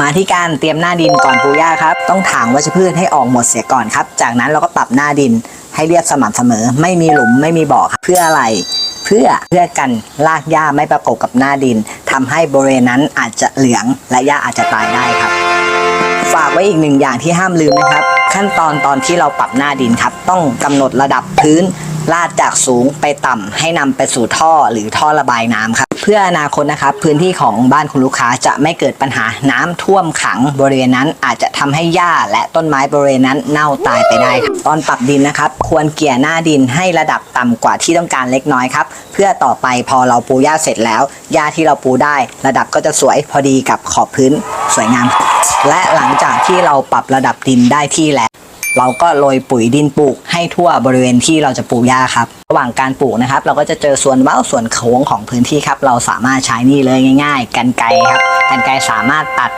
มาที่การเตรียมหน้าดินก่อนปลูกหญ้าครับ ต้องถางวัชพืชให้ออกหมดเสียก่อนครับ จากนั้นเราก็ปรับหน้าดินให้เรียบสม่ำเสมอ ไม่มีหลุมไม่มีบ่อครับเพื่ออะไร เพื่อเพื่อกันรากหญ้าไม่ประกบกับหน้าดินทำให้บริเวณนั้นอาจจะเหลืองและหญ้าอาจจะตายได้ครับ ฝากไว้อีกหนึ่งอย่างที่ห้ามลืมนะครับ ขั้นตอนตอนที่เราปรับหน้าดินครับ ต้องกำหนดระดับพื้นลาดจากสูงไปต่ำให้นำไปสู่ท่อหรือท่อระบายน้ำครับ เพื่ออนาคตนะครับ พื้นที่ของบ้านคุณลูกค้าจะไม่เกิดปัญหาน้ำท่วมขังบริเวณนั้นอาจจะทำให้หญ้าและต้นไม้บริเวณนั้นเน่าตายไปได้ครับตอนปรับดินนะครับ ควรเกี่ยหน้าดินให้ระดับต่ำกว่าที่ต้องการเล็กน้อยครับเพื่อต่อไปพอเราปูหญ้าเสร็จแล้วหญ้าที่เราปูได้ ระดับก็จะสวยพอดีกับขอบพื้นสวยงาม และหลังจากที่เราปรับระดับดินได้ที่แล้ว เราก็โรยปุ๋ยดินปลูกให้ทั่วบริเวณที่เราจะปลูกหญ้าครับ ระหว่างการปลูกนะครับ เราก็จะเจอส่วนเว้าส่วนโค้งของพื้นที่ครับ เราสามารถใช้นี่เลยง่าย ๆ กันไกรครับ กันไกรสามารถตัด